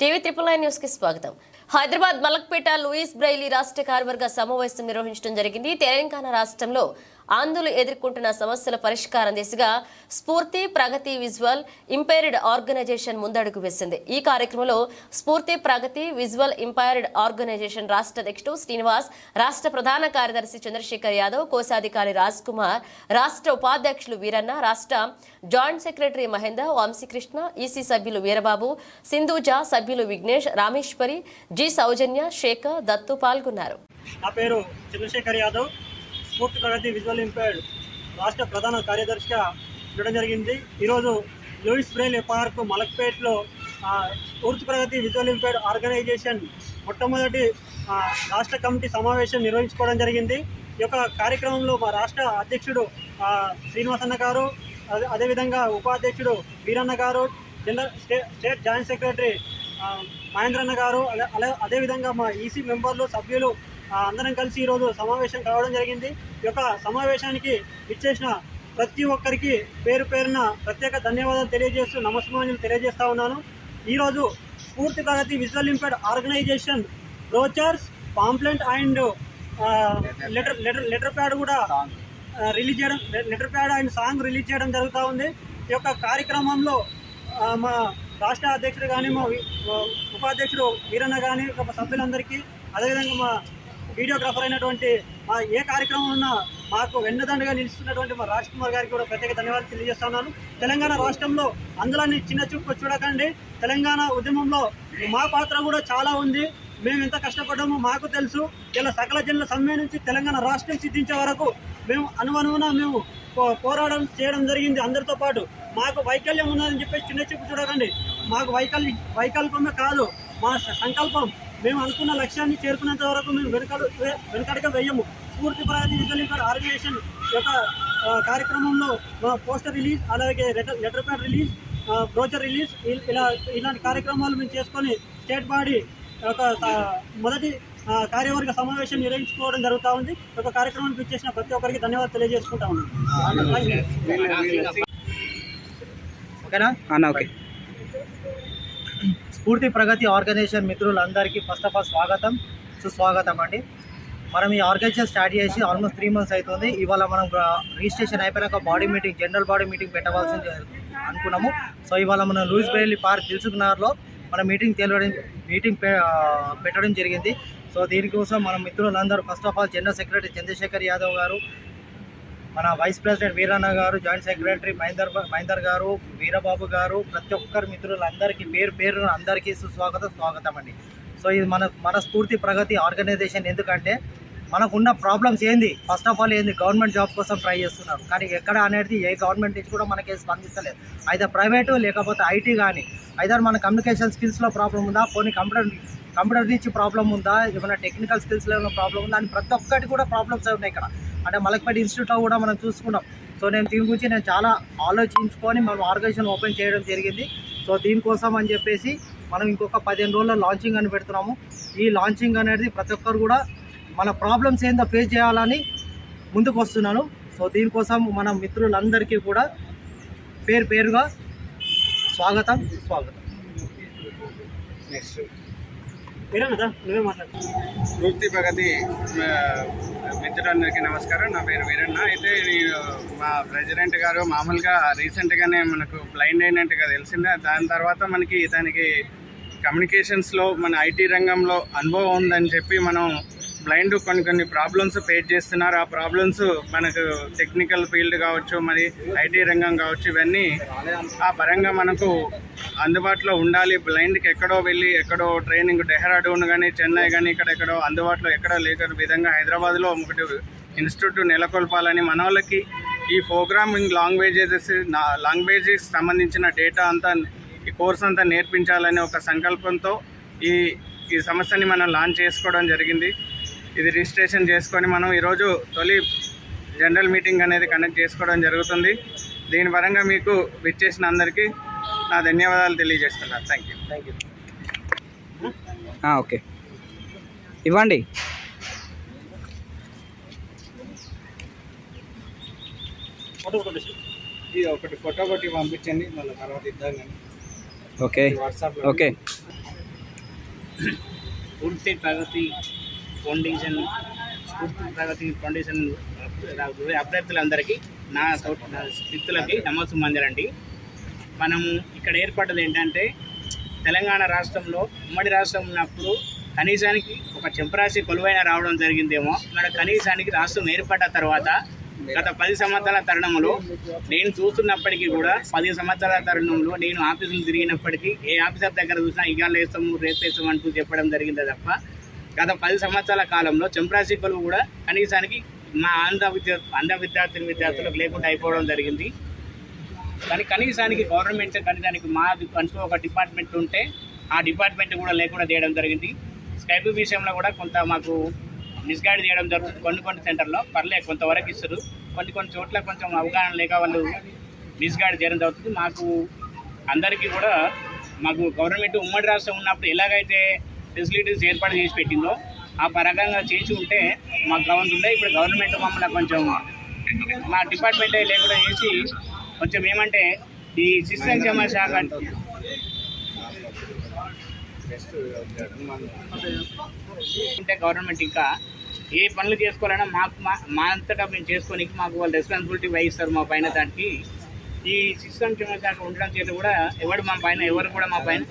TV triple nine న్యూస్కి స్వాగతం. Hyderabad Malakpet Louis Braille రాష్ట్ర కార్యవర్గ సమావేశం నిర్వహించడం జరిగింది. తెలంగాణ రాష్ట్రంలో ఆందోళన ఎదుర్కొంటున్న సమస్యల పరిష్కారం దిశగా స్ఫూర్తి ప్రగతి విజువల్ ఇంపైర్డ్ ఆర్గనైజేషన్ ముందడుగు వేసింది. ఈ కార్యక్రమంలో స్ఫూర్తి ప్రగతి విజువల్ ఇంపైర్డ్ ఆర్గనైజేషన్ రాష్ట్ర అధ్యక్షుడు శ్రీనివాస్ రాష్ట్ర ప్రధాన కార్యదర్శి చంద్రశేఖర్ యాదవ్ కోశాధికారి రాజ్ కుమార్ రాష్ట్ర ఉపాధ్యక్షులు వీరన్న రాష్ట్ర joint secretary Mahender Vamsikrishna EC సభ్యులు వీరబాబు సింధూజ సభ్యులు విఘ్నేష్ రామేశ్వరి జి సౌజన్య శేఖర్ దత్తు పాల్గొన్నారు. నా పేరు చంద్రశేఖర్ యాదవ్. స్ఫూర్తి ప్రగతి విజువల్ ఇంపైర్డ్ రాష్ట్ర ప్రధాన కార్యదర్శిగా ఉండడం జరిగింది. ఈరోజు లూయిస్ బ్రెయిల్ పార్క్ మలక్పేట్లో స్ఫూర్తి ప్రగతి విజువల్ ఇంపైర్డ్ ఆర్గనైజేషన్ మొట్టమొదటి రాష్ట్ర కమిటీ సమావేశం నిర్వహించుకోవడం జరిగింది. ఈ యొక్క కార్యక్రమంలో మా రాష్ట్ర అధ్యక్షుడు శ్రీనివాసన్న గారు అదే అదేవిధంగా ఉపాధ్యక్షుడు వీరన్న గారు general state joint secretary Mahendranna గారు అదే అదేవిధంగా మా ఈసీ మెంబర్లు సభ్యులు అందరం కలిసి ఈరోజు సమావేశం కావడం జరిగింది. ఈ యొక్క సమావేశానికి ఇచ్చేసిన ప్రతి ఒక్కరికి పేరు పేరున ప్రత్యేక ధన్యవాదాలు తెలియజేస్తూ నమస్కారం తెలియజేస్తా ఉన్నాను. ఈరోజు Spoorthi Pragathi visual impaired organization brochures pamphlet and letter letter letter pad కూడా రిలీజ్ చేయడం letter pad and song release చేయడం జరుగుతూ ఉంది. ఈ యొక్క కార్యక్రమంలో మా రాష్ట్ర అధ్యక్షుడు కానీ మా ఉపాధ్యక్షుడు వీరన్న కానీ ఒక సభ్యులందరికీ అదేవిధంగా మా వీడియోగ్రాఫర్ అయినటువంటి మా ఏ కార్యక్రమం ఉన్నా మాకు వెన్నదండగా నిలుస్తున్నటువంటి మా రాజ్ కుమార్ గారికి కూడా ప్రత్యేక ధన్యవాదాలు తెలియజేస్తున్నాను తెలంగాణ రాష్ట్రంలో అందులోని చిన్న చూపు చూడకండి. తెలంగాణ ఉద్యమంలో మా పాత్ర కూడా చాలా ఉంది. మేము ఎంత కష్టపడ్డామో మాకు తెలుసు. ఇలా సకల జనుల సమ్మె నుంచి తెలంగాణ రాష్ట్రం సిద్ధించే వరకు మేము అనువనువున మేము పోరాటం చేయడం జరిగింది. అందరితో పాటు మాకు వైకల్యం ఉన్నదని చెప్పేసి చిన్న చూపు చూడకండి. మాకు వైకల్య వైకల్పమే కాదు. మా సంకల్పం మేము అనుకున్న లక్ష్యాన్ని చేరుకునేంత వరకు మేము వెనుకడు వె- వెనుకడుగా వేయము. స్ఫూర్తి ప్రగతి విజువల్ ఆర్గనైజేషన్ యొక్క కార్యక్రమంలో మా పోస్టర్ రిలీజ్ అలాగే letter letter pad release brochure release ఇలా ఇలాంటి కార్యక్రమాలు మేము చేసుకొని స్టేట్ బాడీ ఒక మొదటి కార్యవర్గ సమావేశం నిర్వహించుకోవడం జరుగుతూ ఉంది. ఈ యొక్క కార్యక్రమానికి ఇచ్చేసిన ప్రతి ఒక్కరికి ధన్యవాదాలు తెలియజేసుకుంటా ఉన్నాను ఓకేనా? ఓకే. స్ఫూర్తి ప్రగతి ఆర్గనైజేషన్ మిత్రులందరికీ ఫస్ట్ ఆఫ్ ఆల్ స్వాగతం సుస్వాగతం అండి. మనం ఈ ఆర్గనైజేషన్ స్టార్ట్ చేసి ఆల్మోస్ట్ త్రీ మంత్స్ అవుతుంది. ఇవాళ మనం రిజిస్ట్రేషన్ అయిపోయినాక body meeting general body meeting పెట్టవలసింది అనుకున్నాము. సో ఇవాళ మనం లూయిస్ బెయిలీ పార్క్ దిల్సుకున్నార్లో మన మీటింగ్ తెలియడం మీటింగ్ పె- పెట్టడం జరిగింది. సో దీనికోసం మన మిత్రులందరూ first of all general secretary Chandrashekhar Yadav గారు మన వైస్ ప్రెసిడెంట్ వీరన్న గారు జాయింట్ సెక్రటరీ మహేందర్ మహేందర్ గారు వీరబాబు గారు ప్రతి ఒక్కరు మిత్రులందరికీ పేరు పేరు అందరికీ సుస్వాగతం స్వాగతం అండి. సో ఇది మన మన స్ఫూర్తి ప్రగతి ఆర్గనైజేషన్ ఎందుకంటే మనకున్న ప్రాబ్లమ్స్ ఏంది? ఫస్ట్ ఆఫ్ ఆల్ ఏంది? గవర్నమెంట్ జాబ్ కోసం ట్రై చేస్తున్నారు. కానీ ఎక్కడ అనేది ఏ గవర్నమెంట్ నుంచి కూడా మనకి స్పందిస్తలేదు. అయితే ప్రైవేటు లేకపోతే ఐటీ కానీ అయితే మన కమ్యూనికేషన్ స్కిల్స్లో ప్రాబ్లం ఉందా? పోనీ కంప్యూటర్ కంప్యూటర్ నుంచి ప్రాబ్లం ఉందా? ఏమైనా టెక్నికల్ స్కిల్స్లో ఏమైనా ప్రాబ్లం ఉందా? అని ప్రతి ఒక్కటి కూడా ప్రాబ్లమ్స్ ఉన్నాయి ఇక్కడ. అంటే మలక్పేట ఇన్స్టిట్యూట్లో కూడా మనం చూసుకున్నాం. సో నేను దీని గురించి నేను చాలా ఆలోచించుకొని మనం ఆర్గనైజేషన్ ఓపెన్ చేయడం జరిగింది. సో దీనికోసం అని చెప్పేసి మనం ఇంకొక పదిహేను రోజుల్లో లాంచింగ్ అని పెడుతున్నాము. ఈ లాంచింగ్ అనేది ప్రతి ఒక్కరు కూడా మన ప్రాబ్లమ్స్ ఏందో ఫేస్ చేయాలని ముందుకు వస్తున్నాను. సో దీనికోసం మన మిత్రులందరికీ కూడా పేరు పేరుగా స్వాగతం స్వాగతం. నెక్స్ట్ నువ్వే ప్రగతి మిత్రులందరికీ నమస్కారం. నా పేరు వీరన్న. అయితే నేను మా ప్రెసిడెంట్ గారు మామూలుగా రీసెంట్గానే మనకు బ్లైండ్ అయినట్టుగా తెలిసిందే. దాని తర్వాత మనకి దానికి కమ్యూనికేషన్స్లో మన ఐటీ రంగంలో అనుభవం ఉందని చెప్పి మనం బ్లైండ్ కొన్ని కొన్ని ప్రాబ్లమ్స్ ఫేస్ చేస్తున్నారు. ఆ ప్రాబ్లమ్స్ మనకు టెక్నికల్ ఫీల్డ్ కావచ్చు మరి ఐటీ రంగం కావచ్చు ఇవన్నీ ఆ పరంగా మనకు అందుబాటులో ఉండాలి. బ్లైండ్కి ఎక్కడో వెళ్ళి ఎక్కడో ట్రైనింగ్ డెహ్రాడూన్ కానీ చెన్నై కానీ ఇక్కడ ఎక్కడో అందుబాటులో ఎక్కడో లేని విధంగా హైదరాబాద్లో ఒకటి ఇన్స్టిట్యూట్ నెలకొల్పాలని మన వాళ్ళకి ఈ ప్రోగ్రామింగ్ లాంగ్వేజెస్ లాంగ్వేజెస్ సంబంధించిన డేటా అంతా ఈ కోర్స్ అంతా నేర్పించాలనే ఒక సంకల్పంతో ఈ ఈ సమస్యని మనం లాంచ్ చేసుకోవడం జరిగింది. ఇది రిజిస్ట్రేషన్ చేసుకొని మనం ఈరోజు తొలి జనరల్ మీటింగ్ అనేది కండక్ట్ చేసుకోవడం జరుగుతుంది. దీని పరంగా మీకు విచ్చేసిన అందరికీ నా ధన్యవాదాలు తెలియజేస్తున్నాను thank you thank you okay. ఇవ్వండి. ఒకటి ఫోటో ఒకటి పంపించండి మళ్ళీ తర్వాత ఇద్దాం కానీ. ఓకే. వాట్సాప్లో ఓకే. పూర్తి ప్రగతి ఫౌండేషన్ స్ఫూర్తి ప్రగతి ఫౌండేషన్ అభ్యర్థులందరికీ నా తో- నా నమస్సు మందిరండి మనము ఇక్కడ ఏర్పడ్డది ఏంటంటే తెలంగాణ రాష్ట్రంలో ఉమ్మడి రాష్ట్రం ఉన్నప్పుడు కనీసానికి ఒక చెంపరాశి కొలువైన రావడం జరిగిందేమో. మన కనీసానికి రాష్ట్రం ఏర్పడ్డ తర్వాత గత పది సంవత్సరాల తరుణంలో నేను చూస్తున్నప్పటికీ కూడా పది సంవత్సరాల తరుణంలో నేను ఆఫీసులు తిరిగినప్పటికీ ఏ ఆఫీసర్ దగ్గర చూసినా ఇగాలు వేస్తాము రేపు వేస్తాము అంటూ చెప్పడం జరిగింది తప్ప గత పది సంవత్సరాల కాలంలో చెంపరాశి కొలువు కూడా కనీసానికి మా ఆంధ్ర విద్యా ఆంధ్ర విద్యార్థిని విద్యార్థులకు లేకుండా అయిపోవడం జరిగింది. కానీ కనీసానికి గవర్నమెంట్ కనీసానికి మా అంటూ ఒక డిపార్ట్మెంట్ ఉంటే ఆ డిపార్ట్మెంట్ కూడా లేకుండా చేయడం జరిగింది. స్కైప్ విషయంలో కూడా కొంత మాకు మిస్గైడ్ చేయడం జరుగుతుంది. కొన్ని కొన్ని సెంటర్లో పర్లే కొంతవరకు ఇస్తారు. కొన్ని కొన్ని చోట్ల కొంచెం అవగాహన లేక వాళ్ళు మిస్గైడ్ చేయడం జరుగుతుంది. మాకు అందరికీ కూడా మాకు గవర్నమెంట్ ఉమ్మడి రాష్ట్రం ఉన్నప్పుడు ఎలాగైతే ఫెసిలిటీస్ ఏర్పాటు చేసి పెట్టిందో ఆ పరంగా చేసి ఉంటే మాకు బాగుంటుండే ఇప్పుడు గవర్నమెంట్ మమ్మల్ని కొంచెం మా డిపార్ట్మెంట్ లేకుండా చేసి కొంచెం ఏమంటే ఈ శిక్షణ క్షేమ శాఖ అంటే గవర్నమెంట్ ఇంకా ఏ పనులు చేసుకోవాలన్నా మాకు మా మా అంతటా మేము చేసుకోనికి మాకు వాళ్ళు రెస్పాన్సిబిలిటీ వహిస్తారు మా పైన దానికి. ఈ సిస్టమ్ క్షేమ శాఖ ఉండడం చేత కూడా ఎవరు మా పైన ఎవరు కూడా మా పైన